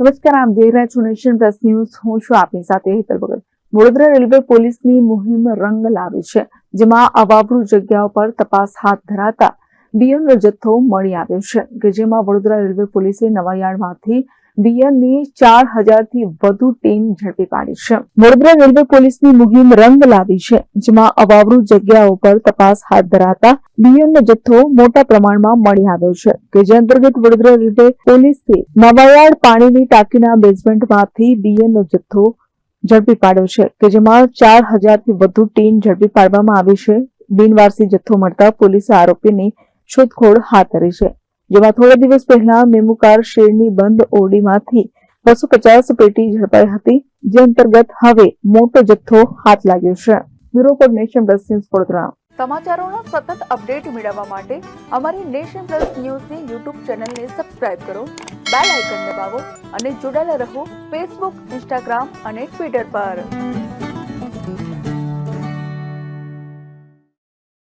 નમસ્કાર આપ જોઈ રહ્યા છો નેશન પ્લસ ન્યૂઝ. હું છું આપની સાથે હેતલ ભગત. વડોદરા રેલવે પોલીસની મુહિમ રંગ લાવી છે, જેમાં અવાવરૂ જગ્યાઓ પર તપાસ હાથ ધરાતા બિયરનો જથ્થો મળી આવ્યો છે, કે જેમાં વડોદરા રેલવે પોલીસે નવાયાર્ડમાંથી બિયરની ચાર હજારથી વધુ ટીમ ઝડપી પાડી છે. વડોદરા રેલવે પોલીસની મુહિમ રંગ લાવી છે, જેમાં અવાવરૂ જગ્યાઓ પર તપાસ હાથ ધરાતા બિયરનો જથ્થો મોટા પ્રમાણમાં મળી આવ્યો છે, કે જે અંતર્ગત વડોદરા રેલવે પોલીસે નવાયાળ પાણીની ટાંકીના બેઝમેન્ટમાંથી બિયરનો જથ્થો ઝડપી પાડ્યો છે, કે જેમાં ચાર હજારથી વધુ ટીમ ઝડપી પાડવામાં આવી છે. બિનવારસી જથ્થો મળતા પોલીસે આરોપીની શોધખોળ હાથ ધરી છે. જેમાં થોડા દિવસ પહેલા મેમુકાર શેરની બંધ ઓરડીમાંથી બસો પચાસ પેટી ઝડપાઈ હતી, જે અંતર્ગત હવે મોટો જથ્થો હાથ લાગ્યો છે. Bureau for Nation Plus news Vadodara. સમાચારોના સતત અપડેટ મેળવવા માટે અમારી નેશન પ્લસ ન્યૂઝની યુટ્યુબ ચેનલને સબસ્ક્રાઇબ કરો, બેલ આઇકન દબાવો અને જોડાયેલા રહો ફેસબુક, ઇન્સ્ટાગ્રામ અને ટ્વિટર પર.